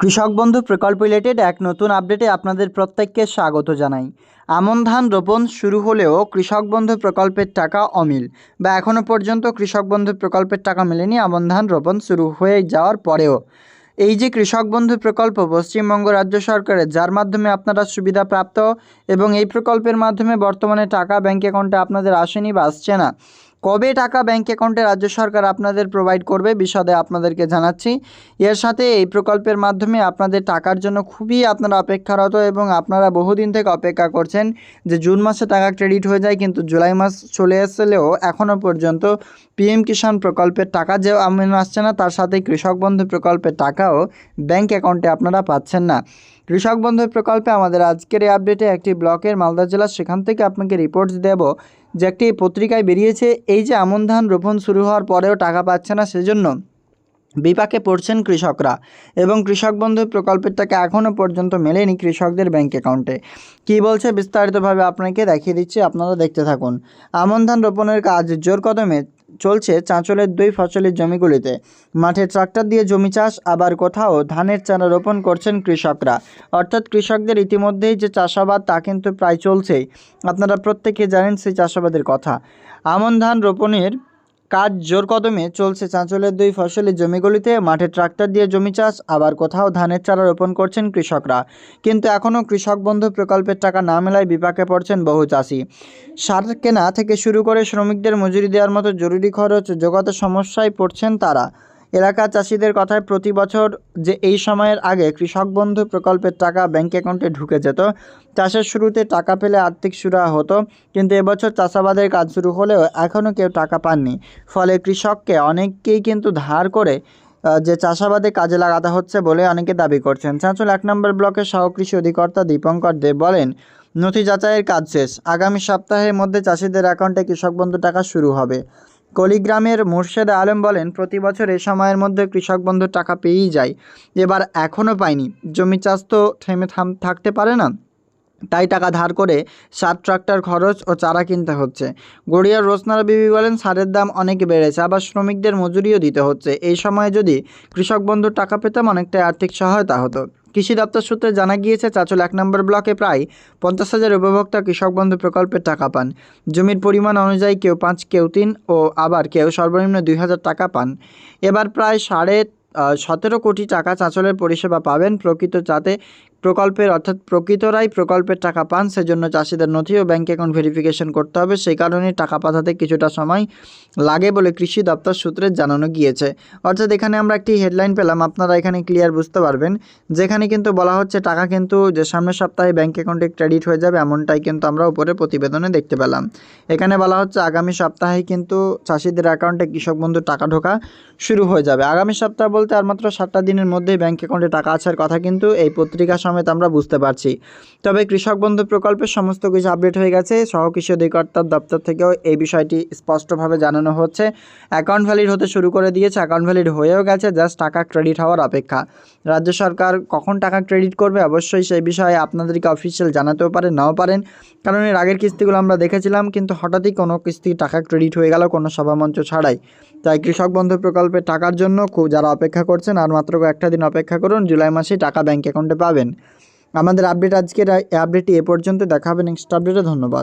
কৃষক বন্ধু প্রকল্প রিলেটেড এক নতুন আপডেটে আপনাদের প্রত্যেককে স্বাগত জানাই। আমন ধান রোপণ শুরু হলেও কৃষক বন্ধু প্রকল্পের টাকা অমিল। বা এখনও পর্যন্ত কৃষক বন্ধু প্রকল্পের টাকা মেলেনি, আমন ধান রোপণ শুরু হয়ে যাওয়ার পরেও। এই যে কৃষক বন্ধু প্রকল্প পশ্চিমবঙ্গ রাজ্য সরকারের, যার মাধ্যমে আপনারা সুবিধা প্রাপ্ত এবং এই প্রকল্পের মাধ্যমে বর্তমানে টাকা ব্যাঙ্ক অ্যাকাউন্টে আপনাদের আসেনি বা আসছে না কবে টাকা ব্যাঙ্ক অ্যাকাউন্টে রাজ্য সরকার আপনাদের প্রোভাইড করবে বিশদে আপনাদেরকে জানাচ্ছি। এর সাথে এই প্রকল্পের মাধ্যমে আপনাদের টাকার জন্য খুবই আপনারা অপেক্ষারত এবং আপনারা বহুদিন থেকে অপেক্ষা করছেন যে জুন মাসে টাকা ক্রেডিট হয়ে যায় কিন্তু জুলাই মাস চলে আসলেও এখনও পর্যন্ত পিএম কিষাণ প্রকল্পের টাকা যে আমেন আসছে না, তার সাথে কৃষক বন্ধু প্রকল্পের টাকাও ব্যাঙ্ক অ্যাকাউন্টে আপনারা পাচ্ছেন না। কৃষক বন্ধু প্রকল্পে আমাদের আজকের এই আপডেটে একটি ব্লকের মালদা জেলা, সেখান থেকে আপনাকে রিপোর্টস দেব যে একটি পত্রিকায় বেরিয়েছে, এই যে আমন ধান রোপণ শুরু হওয়ার পরেও টাকা পাচ্ছে না, সেজন্য বিপাকে পড়ছেন কৃষকরা এবং কৃষক বন্ধু প্রকল্পের টাকা এখনও পর্যন্ত মেলেনি কৃষকদের ব্যাঙ্ক অ্যাকাউন্টে কী বলছে বিস্তারিতভাবে আপনাকে দেখিয়ে দিচ্ছি, আপনারা দেখতে থাকুন। আমন ধান রোপণের কাজ জোর কদমে চলছে চাঁচলের দুই ফসলের জমিগুলিতে। মাঠে ট্রাক্টর দিয়ে জমি চাষ, আবার কোথাও ধানের চারা রোপণ করছেন কৃষকরা। অর্থাৎ কৃষকদের ইতিমধ্যেই যে চাষাবাদ, তা কিন্তু প্রায় চলছেই। আপনারা প্রত্যেকে জানেন সেই চাষাবাদের কথা। আমন ধান রোপণের কাজ জোর কদমে চলছে চাঁচলের দুই ফসলের জমিগুলিতে মাঠে ট্রাক্টর দিয়ে জমি চাষ, আবার কোথাও ধানের চারা রোপণ করছেন কৃষকরা। কিন্তু এখনও কৃষক বন্ধু প্রকল্পের টাকা না মেলায় বিপাকে পড়ছেন বহু চাষি। সার কেনা থেকে শুরু করে শ্রমিকদের মজুরি দেওয়ার মতো জরুরি খরচ, জোগাতে সমস্যায় পড়ছেন তারা। এলাকার চাষিদের কথায় প্রতি বছর যে এই সময়ের আগে কৃষক বন্ধু প্রকল্পের টাকা ব্যাঙ্ক অ্যাকাউন্টে ঢুকে যেত, চাষের শুরুতে টাকা পেলে আর্থিক সুরাহা হতো, কিন্তু এবছর চাষাবাদের কাজ শুরু হলেও এখনও কেউ টাকা পাননি। ফলে কৃষককে অনেককেই কিন্তু ধার করে যে চাষাবাদে কাজে লাগাতে হচ্ছে বলে অনেকে দাবি করছেন। চাঁচল এক নম্বর ব্লকের সহকৃষি অধিকর্তা দীপঙ্কর দেব বলেন, নথি যাচাইয়ের কাজ শেষ। আগামী সপ্তাহের মধ্যে চাষিদের অ্যাকাউন্টে কৃষক বন্ধু টাকা শুরু হবে। কলিগ্রামের মোর্শেদ আলম বলেন, প্রতি বছর এ সময়ের মধ্যে কৃষক বন্ধুর টাকা পেয়েই যায় এবার এখনও পায়নি জমি চাষ তো থেমে থাম, থাকতে পারে না। তাই টাকা ধার করে সার ট্রাক্টর খরচ ও চারা কিনতে হচ্ছে। গড়িয়ার রোসনারা বিবি বলেন, সারের দাম অনেক বেড়েছে। আবার শ্রমিকদের মজুরিও দিতে হচ্ছে। এই সময়ে যদি কৃষক বন্ধুর টাকা পেতাম, অনেকটাই আর্থিক সহায়তা হতো। কৃষি দপ্তর সূত্রে জানা গিয়েছে, চাচল এক নম্বর ব্লকে প্রায় পঞ্চাশ হাজার উপভোক্তা কৃষক বন্ধু প্রকল্পের টাকা পান। জমির পরিমাণ অনুযায়ী কেউ পাঁচ, কেউ তিন ও আবার কেউ সর্বনিম্ন দুই হাজার টাকা পান। এবার প্রায় সাড়ে সতেরো কোটি টাকা চাঁচলের পরিষেবা পাবেন প্রকৃত যাতে প্রকল্পের, অর্থাৎ প্রকৃতরাই প্রকল্পের টাকা পান, সেজন্য চাষিদের নথি ও ব্যাঙ্ক অ্যাকাউন্ট ভেরিফিকেশন করতে হবে। সেই কারণে টাকা পাঠাতে কিছুটা সময় লাগে বলে কৃষি দপ্তর সূত্রে জানানো গিয়েছে। অর্থাৎ এখানে আমরা একটি হেডলাইন পেলাম, আপনারা এখানে ক্লিয়ার বুঝতে পারবেন। যেখানে কিন্তু বলা হচ্ছে, টাকা কিন্তু যে সামনের সপ্তাহে ব্যাঙ্ক অ্যাকাউন্টে ক্রেডিট হয়ে যাবে, এমনটাই কিন্তু আমরা উপরে প্রতিবেদনে দেখতে পেলাম। এখানে বলা হচ্ছে, আগামী সপ্তাহে কিন্তু চাষিদের অ্যাকাউন্টে কৃষক বন্ধুর টাকা ঢোকা শুরু হয়ে যাবে। আগামী সপ্তাহ বলতে আর মাত্র সাতটা দিনের মধ্যেই ব্যাঙ্ক অ্যাকাউন্টে টাকা আসার কথা কিন্তু এই পত্রিকা সমেত আমরা বুঝতে পারছি। তবে কৃষক বন্ধু প্রকল্পের সমস্ত কিছু আপডেট হয়ে গেছে। সহকৃষি অধিকর্তার দপ্তর থেকেও এই বিষয়টি স্পষ্টভাবে জানানো হচ্ছে। অ্যাকাউন্ট ভ্যালিড হতে শুরু করে দিয়েছে অ্যাকাউন্ট ভ্যালিড হয়েও গেছে জাস্ট টাকা ক্রেডিট হওয়ার অপেক্ষা। রাজ্য সরকার কখন টাকা ক্রেডিট করবে? অবশ্যই সেই বিষয়ে আপনাদেরকে অফিসিয়াল জানাতেও পারেন নাও পারেন। কারণ এর আগের কিস্তিগুলো আমরা দেখেছিলাম, কিন্তু হঠাৎই কোনো কিস্তি টাকা ক্রেডিট হয়ে গেল কোনো সভামঞ্চ ছাড়াই। তাই কৃষক বন্ধু প্রকল্পের টাকার জন্য খুব যারা অপেক্ষা করছেন, আর মাত্র একটা দিন অপেক্ষা করুন, জুলাই মাসেই টাকা ব্যাঙ্ক অ্যাকাউন্টে পাবেন। আমাদের আপডেট আজকের আপডেটটি এ পর্যন্ত দেখা হবে নেক্সট আপডেটে ধন্যবাদ।